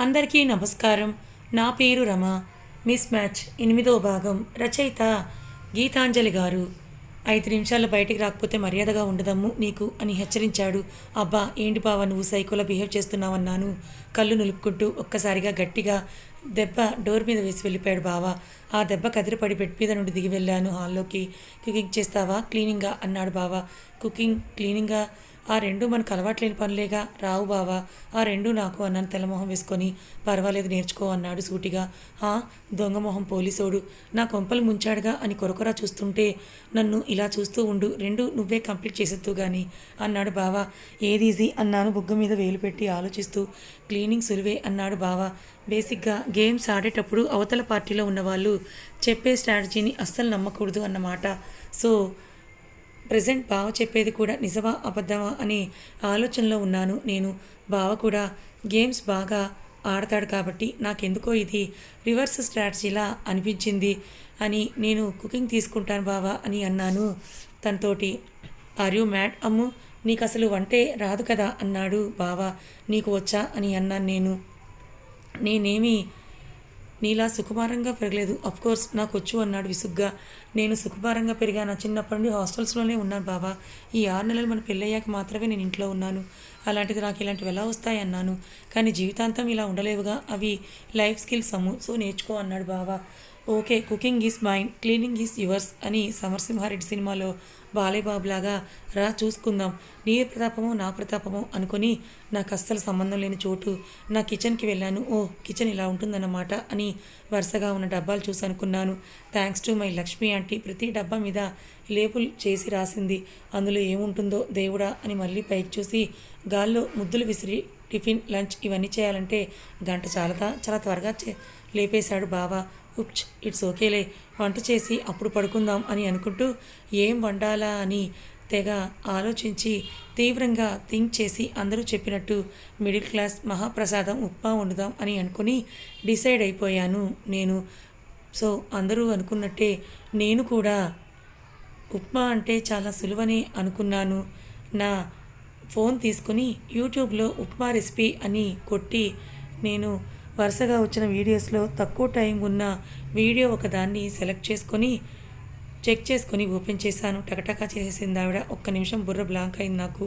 అందరికీ నమస్కారం. నా పేరు రమ. మిస్ మ్యాచ్ ఎనిమిదో భాగం రచయిత గీతాంజలి గారు. ఐదు నిమిషాలు బయటికి రాకపోతే మర్యాదగా ఉండదమ్ము నీకు అని హెచ్చరించాడు. అబ్బా ఏంటి బావ నువ్వు సైకోలో బిహేవ్ చేస్తున్నావన్నాను. కళ్ళు నులుపుకుంటూ ఒక్కసారిగా గట్టిగా దెబ్బ డోర్ మీద వేసి వెళ్ళిపోయాడు బావ. ఆ దెబ్బ కదిరిపడి బెడ్ మీద నుండి దిగి వెళ్ళాను హాల్లోకి. కుకింగ్ చేస్తావా? క్లీనింగ్గా అన్నాడు బావ. కుకింగ్ క్లీనింగ్గా ఆ రెండు మనకు అలవాట్లేని పనులేగా. రావు బావా ఆ రెండు నాకు అన్నాను తెల్లమొహం వేసుకొని పర్వాలేదు నేర్చుకో అన్నాడు సూటిగా. ఆ దొంగమొహం పోలీసోడు. నా కొంపలు ముంచాడుగా అని కొరకొరా చూస్తుంటే నన్ను ఇలా చూస్తూ ఉండు రెండు నువ్వే కంప్లీట్ చేసేద్దు గాని అన్నాడు బావా. ఏది ఈజీ అన్నాను బుగ్గ మీద వేలు పెట్టి ఆలోచిస్తూ. క్లీనింగ్ సులువే అన్నాడు బావా. బేసిక్గా గేమ్స్ ఆడేటప్పుడు అవతల పార్టీలో ఉన్నవాళ్ళు చెప్పే స్ట్రాటజీని అస్సలు నమ్మకూడదు అన్నమాట. సో ప్రజెంట్ బావ చెప్పేది కూడా నిజమా అబద్ధమా అనే ఆలోచనలో ఉన్నాను నేను. బావ కూడా గేమ్స్ బాగా ఆడతాడు కాబట్టి నాకెందుకో ఇది రివర్స్ స్ట్రాటజీలా అనిపించింది అని నేను కుకింగ్ తీసుకుంటాను బావా అని అన్నాను. తనతోటి ఆర్ యూ మ్యాడ్? అమ్ము నీకు అసలు వంటే రాదు కదా అన్నాడు బావా. నీకు వచ్చా? అని అన్నాను నేను. నేనేమి నీలా సుకుమారంగా పెరగలేదు. కోర్స్ నాకు వచ్చు అన్నాడు విసుగ్గా. నేను సుకుమారంగా పెరిగాను? చిన్నప్పటి నుండి హాస్టల్స్లోనే ఉన్నాను బాబా ఈ ఆరు నెలలు మన పెళ్ళయ్యాక మాత్రమే నేను ఇంట్లో ఉన్నాను. అలాంటిది నాకు ఇలాంటివి ఎలా వస్తాయి అన్నాను. కానీ జీవితాంతం ఇలా ఉండలేవుగా. అవి లైఫ్ స్కిల్స్ అమ్ము. సో నేర్చుకో అన్నాడు బావా. Okay cooking is mind cleaning is yours అని సమరసింహారెడ్డి సినిమాలో బాలేబాబులాగా రా చూసుకుందాం. నీ ప్రతాపము నా ప్రతాపము అనుకుని నాకు అస్సలు సంబంధం లేని చోటు నా కిచెన్కి వెళ్ళాను. ఓ కిచెన్ ఇలా ఉంటుందన్నమాట అని వరుసగా ఉన్న డబ్బాలు చూసి అనుకున్నాను. Thanks to my Lakshmi aunty ప్రతి డబ్బా మీద లేబుల్ చేసి రాసింది. అందులో ఏముంటుందో దేవుడా అని మళ్ళీ పైకి చూసి గాల్లో ముద్దులు విసిరి టిఫిన్ లంచ్ ఇవన్నీ చేయాలంటే గంట చాలదా? చాలా త్వరగా చే లేపేశాడు బావా. ఉప్చ్ ఇట్స్ ఓకేలే వంట చేసి అప్పుడు పడుకుందాం అని అనుకుంటూ ఏం వండాలా అని తెగ ఆలోచించి తీవ్రంగా థింక్ చేసి అందరూ చెప్పినట్టు మిడిల్ క్లాస్ మహాప్రసాదం ఉప్మా వండుదాం అని అనుకుని డిసైడ్ అయిపోయాను నేను. సో అందరూ అనుకున్నట్టే నేను కూడా ఉప్మా అంటే చాలా సులువని అనుకున్నాను. నా ఫోన్ తీసుకుని యూట్యూబ్లో ఉప్మా రెసిపీ అని కొట్టి నేను వరుసగా వచ్చిన వీడియోస్లో తక్కువ టైం ఉన్న వీడియో ఒకదాన్ని సెలెక్ట్ చేసుకొని చెక్ చేసుకొని ఓపెన్ చేశాను. టకటకా చేసేసింది ఆవిడ. ఒక్క నిమిషం బుర్ర బ్లాంక్ అయింది నాకు.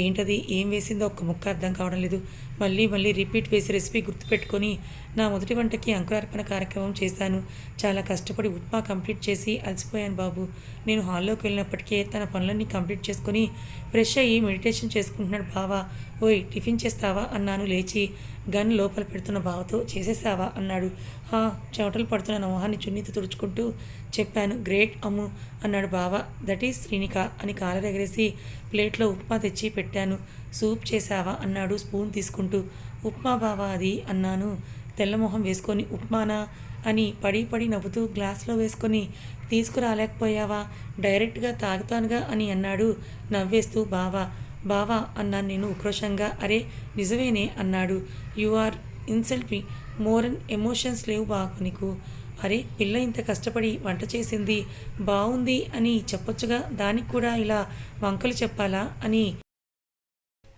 ఏంటది? ఏం వేసిందో ఒక్క ముక్క అర్థం కావడం లేదు. మళ్ళీ మళ్ళీ రిపీట్ వేసి రెసిపీ గుర్తుపెట్టుకొని నా మొదటి వంటకి అంకురార్పణ కార్యక్రమం చేశాను. చాలా కష్టపడి ఉప్మా కంప్లీట్ చేసి అలసిపోయాను బాబు. నేను హాల్లోకి వెళ్ళినప్పటికే తన పనులన్నీ కంప్లీట్ చేసుకొని ఫ్రెష్ అయ్యి మెడిటేషన్ చేసుకుంటున్నాడు బావా. ఓయ్ టిఫిన్ చేస్తావా? అన్నాను. లేచి గన్ లోపల పెడుతున్న బావతో చేసేసావా? అన్నాడు. హా చెమటలు పడుతున్న నా మొహాన్ని చున్నీతో తుడుచుకుంటూ చెప్పాను. గ్రేట్ అమ్ము అన్నాడు బావ. దట్ ఈస్ శ్రీనిక అని కాల ఎగరేసి ప్లేట్లో ఉప్మా తెచ్చి పెట్టాను. సూప్ చేసావా? అన్నాడు స్పూన్ తీసుకుంటూ. ఉప్మా బావా అది అన్నాను. తెల్లమొహం వేసుకొని ఉప్మానా? అని పడి పడి నవ్వుతూ గ్లాస్లో వేసుకొని తీసుకురాలేకపోయావా? డైరెక్ట్గా తాగుతానుగా అని అన్నాడు నవ్వేస్తూ బావా. బావా అన్నాను నేను ఉక్రోషంగా. అరే నిజమేనే అన్నాడు. You are insult me. More emotions లేవు బాకు నీకు. అరే పిల్ల ఇంత కష్టపడి వంట చేసింది. బాగుంది అని చెప్పొచ్చుగా. దానికి కూడా ఇలా వంకలు చెప్పాలా అని.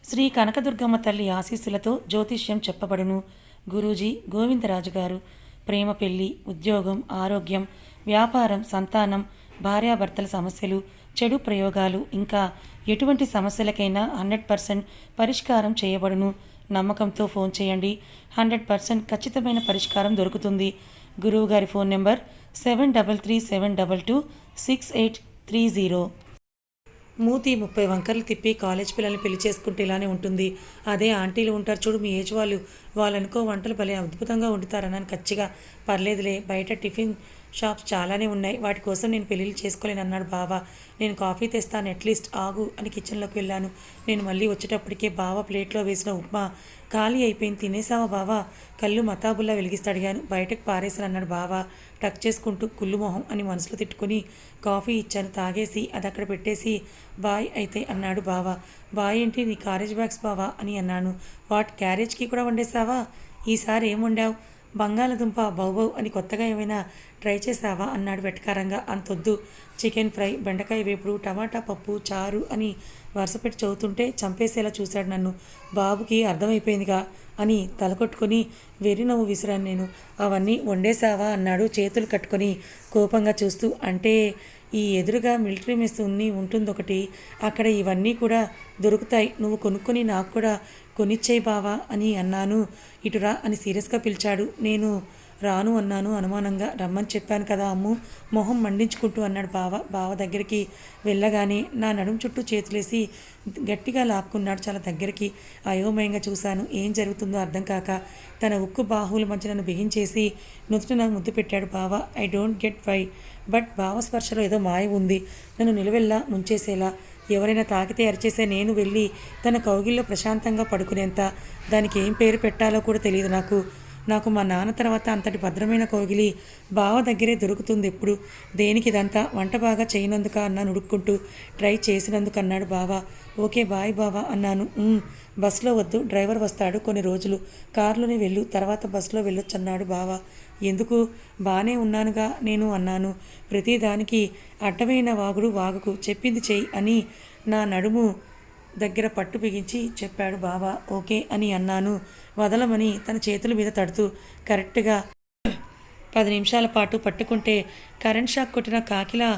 శ్రీ కనకదుర్గమ్మ తల్లి ఆశీస్సులతో జ్యోతిష్యం చెప్పబడును. గురూజీ గోవిందరాజు గారు. ప్రేమ పెళ్ళి ఉద్యోగం ఆరోగ్యం వ్యాపారం సంతానం భార్యాభర్తల సమస్యలు చెడు ప్రయోగాలు ఇంకా ఎటువంటి సమస్యలకైనా హండ్రెడ్ పర్సెంట్ పరిష్కారం చేయబడును. నమ్మకంతో ఫోన్ చేయండి. హండ్రెడ్ పర్సెంట్ ఖచ్చితమైన పరిష్కారం దొరుకుతుంది. గురువు గారి phone number seven double three seven double two six eight three zero. మూతి ముప్పై వంకర్లు తిప్పి కాలేజ్ పిల్లల్ని పెళ్ళి చేసుకుంటే ఇలానే ఉంటుంది. అదే ఆంటీలు ఉంటారు చూడు మీ ఏజ్ వాళ్ళు. వాళ్ళనుకో వంటలు భలే అద్భుతంగా వండుతారన్నాను ఖచ్చిగా పర్లేదులే బయట టిఫిన్ షాప్స్ చాలానే ఉన్నాయి. వాటి కోసం నేను పెళ్ళిళ్ళు చేసుకోలేను అన్నాడు బావ. నేను కాఫీ తెస్తాను అట్లీస్ట్ ఆగు అని కిచెన్లోకి వెళ్ళాను. నేను మళ్ళీ వచ్చేటప్పటికే బావ ప్లేట్లో వేసిన ఉప్మా ఖాళీ అయిపోయింది. తినేసావా బావా? కళ్ళు మతాబుల్లా వెలిగిస్తూ అడిగాను. బయటకు పారేసాను అన్నాడు బావా. టక్ చేసుకుంటూ కుళ్ళు మొహం అని మనసులో తిట్టుకుని కాఫీ ఇచ్చాను తాగేసి అది అక్కడ పెట్టేసి బాయ్ అయితే అన్నాడు బావా. బాయ్ ఏంటి? నీ క్యారేజ్ బ్యాగ్స్ బావా అని అన్నాను. వాట్ క్యారేజ్కి కూడా వండేసావా ఈసారి ఏం వండావు? బంగాళదుంప బౌబౌ అని కొత్తగా ఏమైనా ట్రై చేసావా అన్నాడు వెటకారంగా. అంతొద్దు. చికెన్ ఫ్రై బెండకాయ వేపుడు టమాటా పప్పు చారు అని వరుసపెట్టి చదువుతుంటే చంపేసేలా చూశాడు నన్ను. బాబుకి అర్థమైపోయిందిగా అని తలకొట్టుకుని వెరినవ్వు విసిరాను నేను. అవన్నీ వండేసావా అన్నాడు చేతులు కట్టుకొని కోపంగా చూస్తూ. అంటే ఈ ఎదురుగా మిలిటరీ మెస్ ఉన్ని ఉంటుంది ఒకటి అక్కడ ఇవన్నీ కూడా దొరుకుతాయి. నువ్వు కొనుక్కొని నాకు కూడా కొనిచ్చేయి బావా అని అన్నాను. ఇటురా అని సీరియస్గా పిలిచాడు. నేను రాను అన్నాను అనుమానంగా. రమ్మని చెప్పాను కదా అమ్ము. మొహం మండించుకుంటూ అన్నాడు బావ. బావ దగ్గరికి వెళ్ళగానే నా నడుం చుట్టూ చేతులేసి గట్టిగా లాక్కున్నాడు చాలా దగ్గరికి. అయోమయంగా చూశాను. ఏం జరుగుతుందో అర్థం కాక తన ఉక్కు బాహువుల మధ్య నన్ను బిగించేసి నుదుట నాకు ముద్దు పెట్టాడు బావ. I don't get why but భావ స్పర్శలో ఏదో మాయ ఉంది. నన్ను నిలువెల్లా ముంచేసేలా ఎవరైనా తాకితే అరిచేసే నేను వెళ్ళి తన కౌగిల్లో ప్రశాంతంగా పడుకునేంత దానికి ఏం పేరు పెట్టాలో కూడా తెలియదు నాకు. నాకు మా నాన్న తర్వాత అంతటి భద్రమైన కోగిలి బావ దగ్గరే దొరుకుతుంది ఎప్పుడు. దేనికి ఇదంతా? వంట బాగా చేయనందుక అన్నాను ఉడుక్కుంటూ. ట్రై చేసినందుకు అన్నాడు బావ. ఓకే బాయ్ బావా అన్నాను. బస్సులో వద్దు. డ్రైవర్ వస్తాడు కొన్ని రోజులు. కారులోనే వెళ్ళు. తర్వాత బస్సులో వెళ్ళొచ్చు అన్నాడు బావ. ఎందుకు? బానే ఉన్నానుగా నేను అన్నాను. ప్రతిదానికి అడ్డమైన వాగుడు వాగుకు చెప్పింది చెయ్యి అని నా నడుము దగ్గర పట్టు బిగించి చెప్పాడు బావా ఓకే అని అన్నాను. వదలమని తన చేతుల మీద తడుతూ కరెక్ట్గా పది నిమిషాల పాటు పట్టుకుంటే కరెంట్ షాక్ కొట్టిన కాకిలా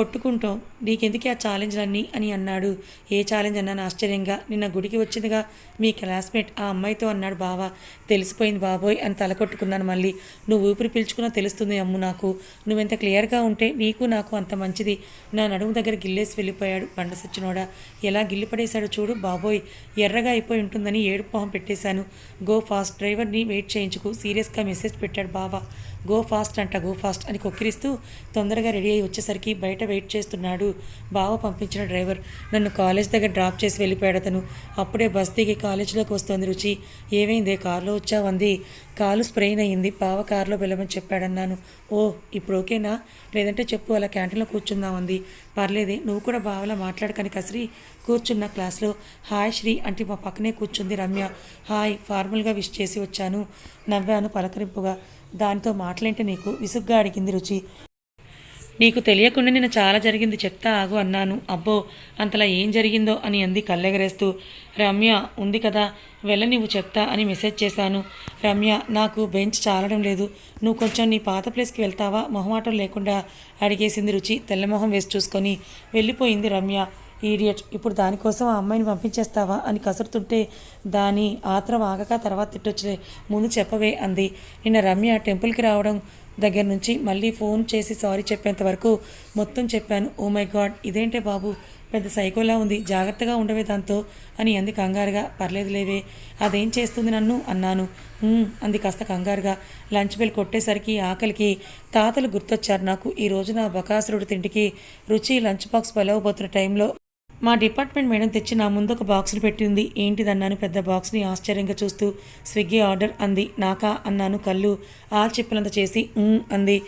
కొట్టుకుంటాం. నీకెందుకే ఆ ఛాలెంజ్లన్నీ అని అన్నాడు. ఏ ఛాలెంజ్ అన్నాను ఆశ్చర్యంగా. నిన్న గుడికి వచ్చిందిగా మీ క్లాస్మేట్ ఆ అమ్మాయితో అన్నాడు బావా. తెలిసిపోయింది బాబోయ్ అని తల కొట్టుకున్నాను మళ్ళీ. నువ్వు ఊపిరి పీల్చుకున్నా తెలుస్తుంది అమ్ము నాకు. నువ్వెంత క్లియర్గా ఉంటే నీకు నాకు అంత మంచిది. నా నడుము దగ్గర గిల్లేసి వెళ్ళిపోయాడు బండ సచ్చినోడా. ఎలా గిల్లి పడేశాడు చూడు బాబోయ్. ఎర్రగా అయిపోయి ఉంటుందని ఏడు మొహం పెట్టేశాను. గో ఫాస్ట్ డ్రైవర్ని వెయిట్ చేయించుకు. సీరియస్గా మెసేజ్ పెట్టాడు బావా. గో ఫాస్ట్ అంట గో ఫాస్ట్ అని కొక్కిరిస్తూ తొందరగా రెడీ అయ్యి వచ్చేసరికి బయట వెయిట్ చేస్తున్నాడు బావ పంపించిన డ్రైవర్. నన్ను కాలేజ్ దగ్గర డ్రాప్ చేసి వెళ్ళిపోయాడు అతను. అప్పుడే బస్ దిగి కాలేజీలోకి వస్తోంది రుచి. ఏమైందే కారులో వచ్చావంది? కాలు స్ప్రెయిన్ అయ్యింది. బావ కారులో వెళ్ళమని చెప్పాడన్నాను. ఓ ఇప్పుడు ఓకేనా? లేదంటే చెప్పు అలా క్యాంటీన్లో కూర్చుందామంది. పర్లేదే నువ్వు కూడా బావలా మాట్లాడకని కసిరి కూర్చున్న క్లాస్లో. హాయ్ శ్రీ అంటే మా పక్కనే కూర్చుంది రమ్య. హాయ్ ఫార్మల్గా విష్ చేసి వచ్చాను. నవ్వాను పలకరింపుగా. దానితో మాటలేంటి నీకు విసుగ్గా అడిగింది రుచి. నీకు తెలియకుండా నేను చాలా జరిగింది చెప్తా ఆగు అన్నాను. అబ్బో అంతలా ఏం జరిగిందో అని అంది కళ్ళెగరేస్తూ. రమ్య ఉంది కదా వెళ్ళ నువ్వు చెప్తా అని మెసేజ్ చేశాను. రమ్య నాకు బెంచ్ చాలడం లేదు. నువ్వు కొంచెం నీ పాత ప్లేస్కి వెళ్తావా? మొహమాటం లేకుండా అడిగేసింది రుచి తెల్లమొహం వేసి చూసుకొని వెళ్ళిపోయింది రమ్య. ఈడియట్ ఇప్పుడు దానికోసం ఆ అమ్మాయిని పంపించేస్తావా అని కసురుతుంటే దాని ఆత్రం ఆగక తర్వాత తిట్టొచ్చులే. ముందు చెప్పవే అంది. నిన్న రమ్య టెంపుల్కి రావడం దగ్గర నుంచి మళ్ళీ ఫోన్ చేసి సారీ చెప్పేంత వరకు మొత్తం చెప్పాను. ఓ మై గాడ్ ఇదేంటే బాబు? పెద్ద సైకోలా ఉంది. జాగ్రత్తగా ఉండవే దాంతో అని అంది కంగారుగా. పర్లేదు లేవే. అదేం చేస్తుంది నన్ను? అన్నాను. అంది కాస్త కంగారుగా. లంచ్ బెల్ కొట్టేసరికి ఆకలికి తాతలు గుర్తొచ్చారు నాకు. ఈ రోజు నా బకాసురుడి తిండికి రుచి లంచ్ బాక్స్ పలవబోతున్న టైంలో మా డిపార్ట్మెంట్ మేడం తెచ్చి నా ముందు ఒక బాక్స్ని పెట్టింది ఏంటిదన్నాను పెద్ద బాక్స్ని ఆశ్చర్యంగా చూస్తూ స్విగ్గీ ఆర్డర్ అంది. నాకా? అన్నాను. కళ్ళు ఆల్చిప్పలంత చేసి అంది.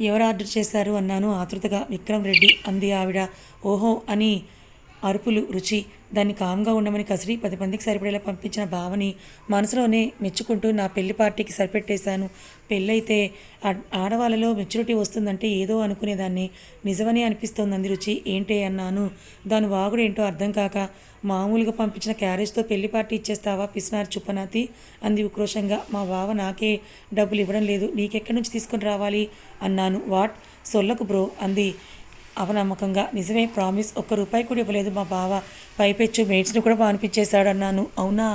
ఎవరు ఆర్డర్ చేశారు? అన్నాను. ఆతృతగా. విక్రమ్ రెడ్డి అంది ఆవిడ. ఓహో అని అరుపులు రుచి దాన్ని కామ్గా ఉండమని కసిరి పది మందికి సరిపడేలా పంపించిన భావని మనసులోనే మెచ్చుకుంటూ నా పెళ్ళి పార్టీకి సరిపెట్టేశాను. పెళ్ళైతే ఆడవాళ్ళలో మెచ్యూరిటీ వస్తుందంటే ఏదో అనుకునేదాన్ని. నిజమని అనిపిస్తోంది అంది రుచి. ఏంటే అన్నాను. దాని వాగుడు ఏంటో అర్థం కాక మామూలుగా పంపించిన క్యారేజ్తో పెళ్ళి పార్టీ ఇచ్చేస్తావా పిసినారు చుప్పనాతి? అంది ఉక్రోషంగా. మా బావ నాకే డబ్బులు ఇవ్వడం లేదు. నీకెక్కడి నుంచి తీసుకొని రావాలి? అన్నాను. వాట్? సొల్లకు బ్రో అంది. అవనమ్మకంగా నిజమే ప్రామిస్ ఒక్క రూపాయి కూడా ఇవ్వలేదు మా బావ. పైపెచ్చు మేడ్స్ని కూడా పానిపించేశాడు అన్నాను అవునా?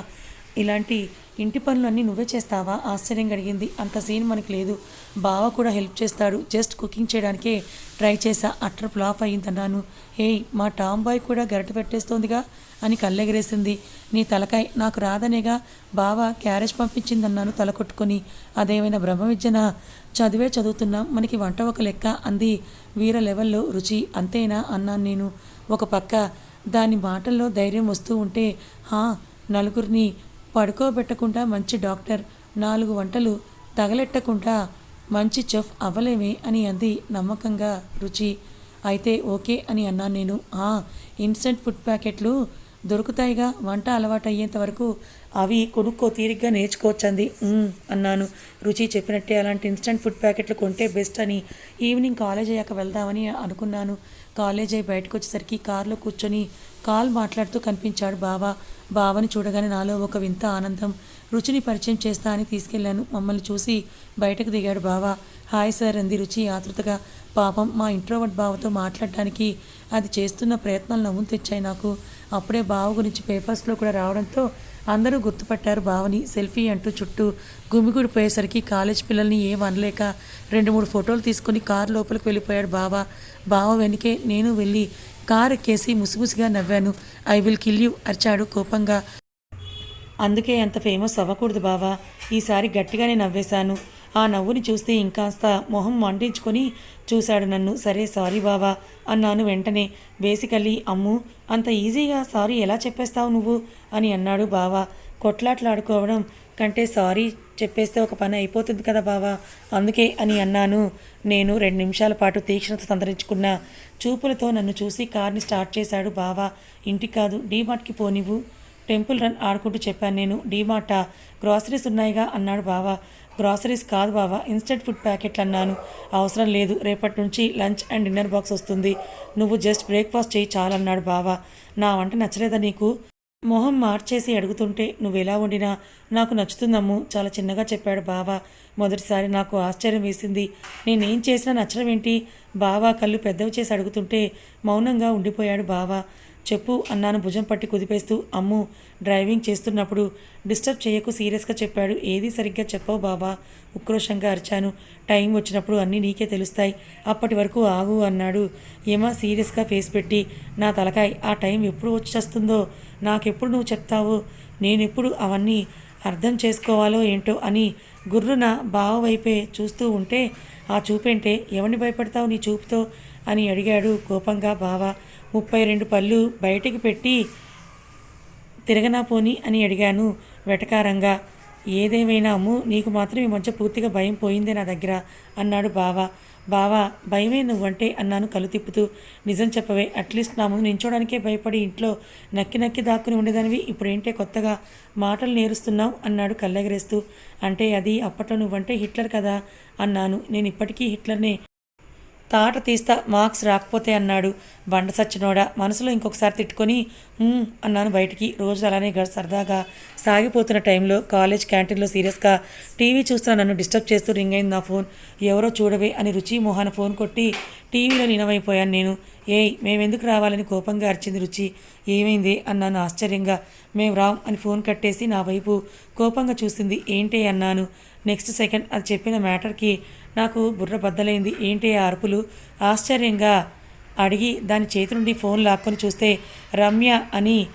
ఇలాంటి ఇంటి పనులన్నీ నువ్వే చేస్తావా? ఆశ్చర్యంగా అడిగింది. అంత సీన్ మనకి లేదు. బావ కూడా హెల్ప్ చేస్తాడు. జస్ట్ కుకింగ్ చేయడానికే ట్రై చేసా అట్టర్ ఫ్లాప్ అయ్యిందన్నాను. ఏయ్ మా టామ్ బాయ్ కూడా గరట పెట్టేస్తోందిగా అని కళ్ళెగరేసింది. నీ తలకాయ్ నాకు రాదనేగా బావ క్యారేజ్ పంపించిందన్నాను తల కొట్టుకొని. అదేమైనా బ్రహ్మ విద్యనా చదివే చదువుతున్నాం. మనకి వంట ఒక లెక్క అంది. వీర లెవెల్లో రుచి అంతేనా అన్నాను నేను. ఒక పక్క దాని మాటల్లో ధైర్యం వస్తూ ఉంటే హా నలుగురిని పడుకోబెట్టకుండా మంచి డాక్టర్ నాలుగు వంటలు తగలెట్టకుండా మంచి చెఫ్ అవ్వలేమే అని అంది నమ్మకంగా రుచి. అయితే ఓకే అని అన్నాను నేను. ఆ ఇన్స్టెంట్ ఫుడ్ ప్యాకెట్లు దొరుకుతాయిగా వంట అలవాటు అయ్యేంత వరకు అవి కొనుక్కో తీరిగ్గా నేర్చుకోవచ్చంది. అన్నాను. రుచి చెప్పినట్టే అలాంటి ఇన్స్టంట్ ఫుడ్ ప్యాకెట్లు కొంటే బెస్ట్ అని ఈవినింగ్ కాలేజ్ అయ్యాక వెళ్దామని అనుకున్నాను. కాలేజ్ అయ్యి బయటకు వచ్చేసరికి కారులో కూర్చొని కాల్ మాట్లాడుతూ కనిపించాడు బావ. బావని చూడగానే నాలో ఒక వింత ఆనందం రుచిని పరిచయం చేస్తా అని తీసుకెళ్ళాను మమ్మల్ని చూసి బయటకు దిగాడు బావ. హాయ్ సార్ అంది రుచి ఆతృతగా. పాపం మా ఇంట్రోవర్ట్ బావతో మాట్లాడడానికి అది చేస్తున్న ప్రయత్నాలు నవ్వును తెచ్చాయి నాకు. అప్పుడే బావ గురించి పేపర్స్లో కూడా రావడంతో అందరూ గుర్తుపట్టారు బావని. సెల్ఫీ అంటూ చుట్టూ గుమిగూడిపోయేసరికి కాలేజ్ పిల్లల్ని ఏం అనలేక రెండు మూడు ఫోటోలు తీసుకుని కారు లోపలికి వెళ్ళిపోయాడు బావ. బావ వెనుకే నేను వెళ్ళి కారు ఎక్కేసి ముసిముసిగా నవ్వాను. ఐ విల్ కిల్ యూ అరిచాడు కోపంగా. అందుకే అంత ఫేమస్ అవ్వకూడదు బావా. ఈసారి గట్టిగానే నవ్వేశాను. ఆ నవ్వుని చూస్తే ఇంకాస్త మొహం మండించుకొని చూశాడు నన్ను. సరే సారీ బావా అన్నాను వెంటనే. బేసికల్లీ అమ్ము అంత ఈజీగా సారీ ఎలా చెప్పేస్తావు నువ్వు? అని అన్నాడు బావా. కొట్లాట్లాడుకోవడం కంటే సారీ చెప్పేస్తే ఒక పని అయిపోతుంది కదా బావా. అందుకే అని అన్నాను. నేను రెండు నిమిషాల పాటు తీక్షణత సంతరించుకున్నా. చూపులతో నన్ను చూసి కార్ని స్టార్ట్ చేశాడు బావా. ఇంటికి కాదు డీమార్ట్కి పోనివ్వు టెంపుల్ రన్ ఆడుకుంటూ చెప్పాను నేను. డీమార్టా గ్రాసరీస్ ఉన్నాయిగా అన్నాడు బావా. గ్రాసరీస్ కాదు బావా. ఇన్స్టెంట్ ఫుడ్ ప్యాకెట్లు అన్నాను. అవసరం లేదు. రేపటి నుంచి లంచ్ అండ్ డిన్నర్ బాక్స్ వస్తుంది. నువ్వు జస్ట్ బ్రేక్ఫాస్ట్ చేయి చాలన్నాడు బావా. నా వంట నచ్చలేదా నీకు? మొహం మార్చేసి అడుగుతుంటే నువ్వెలా వండినా? నాకు నచ్చుతుందమ్ము చాలా చిన్నగా చెప్పాడు బావా. మొదటిసారి నాకు ఆశ్చర్యం వేసింది. నేనేం చేసినా నచ్చడం ఏంటి? బావా కళ్ళు పెద్దవి చేసి అడుగుతుంటే మౌనంగా ఉండిపోయాడు బావా. చెప్పు అన్నాను భుజం పట్టి కుదిపేస్తూ. అమ్ము డ్రైవింగ్ చేస్తున్నప్పుడు డిస్టర్బ్ చేయకు సీరియస్గా చెప్పాడు. ఏది సరిగ్గా చెప్పవు బావా? ఉక్రోషంగా అరిచాను. టైం వచ్చినప్పుడు అన్నీ నీకే తెలుస్తాయి. అప్పటి వరకు ఆగు అన్నాడు. ఏమా సీరియస్గా ఫేస్ పెట్టి నా తలకాయ్ ఆ టైం ఎప్పుడు వచ్చేస్తుందో నాకెప్పుడు నువ్వు చెప్తావు? నేనెప్పుడు అవన్నీ అర్థం చేసుకోవాలో ఏంటో అని గుర్రున బావ వైపే చూస్తూ ఉంటే ఆ చూపేంటే ఎవరిని భయపడతావు నీ చూపుతో అని అడిగాడు కోపంగా బావ. ముప్పై రెండు పళ్ళు బయటికి పెట్టి తిరగనా పోని అని అడిగాను వెటకారంగా. ఏదేమైనా అమ్ము నీకు మాత్రం ఈ మధ్య పూర్తిగా భయం పోయిందే నా దగ్గర అన్నాడు బావ. బావా భయమే నువ్వంటే అన్నాను కలు తిప్పుతూ. నిజం చెప్పవే అట్లీస్ట్ నా ముందు నించోడానికే భయపడి ఇంట్లో నక్కి నక్కి దాక్కుని ఉండేదానివి. ఇప్పుడేంటే కొత్తగా మాటలు నేరుస్తున్నావు అన్నాడు కళ్ళెగరేస్తూ. అంటే అది అప్పట్లో నువ్వంటే హిట్లర్ కదా అన్నాను. నేను ఇప్పటికీ హిట్లర్నే తాట తీస్తా మార్క్స్ రాకపోతే అన్నాడు. బండ సచ్చినోడా మనసులో ఇంకొకసారి తిట్టుకొని అన్నాను బయటికి. రోజు అలానే సరదాగా సాగిపోతున్న టైంలో కాలేజ్ క్యాంటీన్లో సీరియస్గా టీవీ చూస్తున్న నన్ను డిస్టర్బ్ చేస్తూ రింగ్ అయింది నా ఫోన్. ఎవరో చూడవే అని రుచి మోహన ఫోన్ కొట్టి టీవీలో నినమైపోయాను నేను. ఏయ్ మేమెందుకు రావాలని కోపంగా అరిచింది రుచి? ఏమైంది? అన్నాను ఆశ్చర్యంగా. మేము రాం అని ఫోన్ కట్టేసి నా వైపు కోపంగా చూసింది. ఏంటి? అన్నాను. నెక్స్ట్ సెకండ్ అది చెప్పిన మ్యాటర్కి నాకు బుర్ర బద్దలైంది. ఏంటి ఆ అరుపులు? ఆశ్చర్యంగా అడిగి దాని చేతి నుండి ఫోన్ లాక్కొని చూస్తే రమ్య అని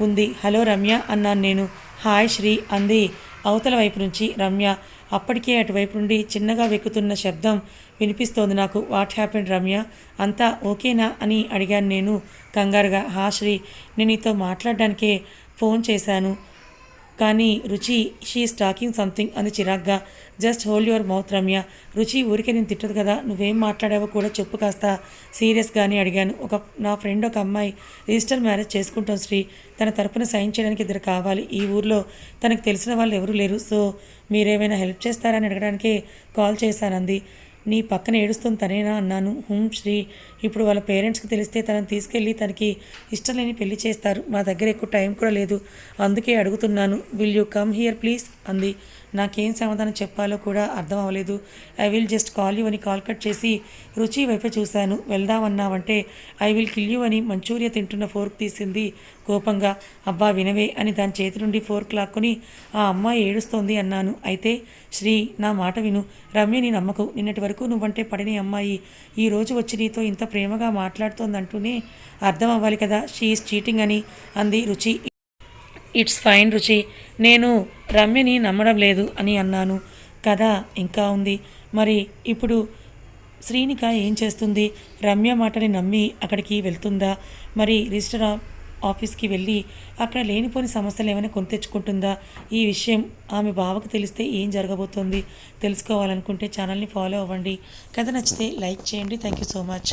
ఉంది. హలో రమ్య అన్నాను నేను. హాయ్ శ్రీ అంది. అవతల వైపు నుంచి రమ్య. అప్పటికే అటువైపు నుండి చిన్నగా వెక్కుతున్న శబ్దం వినిపిస్తోంది నాకు. What happened Ramya? అంతా ఓకేనా అని అడిగాను నేను కంగారుగా. హా శ్రీ నేను నీతో మాట్లాడడానికే ఫోన్ చేశాను. కానీ రుచి షీ టాకింగ్ సంథింగ్ అని చిరాగ్గా just hold your mouth Ramya. రుచి ఊరికే నేను తిట్టదు కదా నువ్వేం మాట్లాడావో కూడా చెప్పు కాస్త. సీరియస్గానే అడిగాను. ఒక నా ఫ్రెండ్ ఒక అమ్మాయి రిజిస్టర్ మ్యారేజ్ చేసుకుంటాం శ్రీ. తన తరపున సైన్ చేయడానికి ఇద్దరు కావాలి. ఈ ఊర్లో తనకు తెలిసిన వాళ్ళు ఎవరూ లేరు. సో మీరేమైనా హెల్ప్ చేస్తారని అడగడానికే కాల్ చేశానంది. నీ పక్కన ఏడుస్తుంది తనేనా? అన్నాను. హుం శ్రీ. ఇప్పుడు వాళ్ళ పేరెంట్స్కి తెలిస్తే తనని తీసుకెళ్ళి తనకి ఇష్టం లేని పెళ్ళి చేస్తారు. మా దగ్గర ఎక్కువ టైం కూడా లేదు. అందుకే అడుగుతున్నాను will you come here please అంది. నాకేం సమాధానం చెప్పాలో కూడా అర్థం అవ్వలేదు. I will just call you అని కాల్ కట్ చేసి రుచి వైపే చూశాను. వెళ్దామన్నావంటే ఐ విల్ కిల్ యూ అని మంచూరియా తింటున్న ఫోర్క్ తీసింది కోపంగా. అబ్బా వినవే అని దాని చేతి నుండి ఫోర్క్ లాక్కొని ఆ అమ్మాయి ఏడుస్తోంది అన్నాను. అయితే శ్రీ నా మాట విను. రమ్య నీ నమ్మకు. నిన్నటి వరకు నువ్వంటే పడిన అమ్మాయి. ఈ రోజు వచ్చి నీతో ఇంత ప్రేమగా మాట్లాడుతోందంటూనే అర్థం అవ్వాలి కదా షీఈస్ చీటింగ్ అని అంది రుచి. ఇట్స్ ఫైన్ రుచి నేను రమ్యని నమ్మడం లేదు అని అన్నాను. కదా ఇంకా ఉంది. మరి ఇప్పుడు శ్రీనిక ఏం చేస్తుంది? రమ్య మాటని నమ్మి అక్కడికి వెళ్తుందా? మరి రిజిస్టర్ ఆఫీస్కి వెళ్ళి అక్కడ లేనిపోని సమస్యలు ఏమైనా కొని తెచ్చుకుంటుందా? ఈ విషయం ఆమె బావకు తెలిస్తే ఏం జరగబోతోంది? తెలుసుకోవాలనుకుంటే ఛానల్ని ఫాలో అవ్వండి. కథ నచ్చితే లైక్ చేయండి. Thank you so much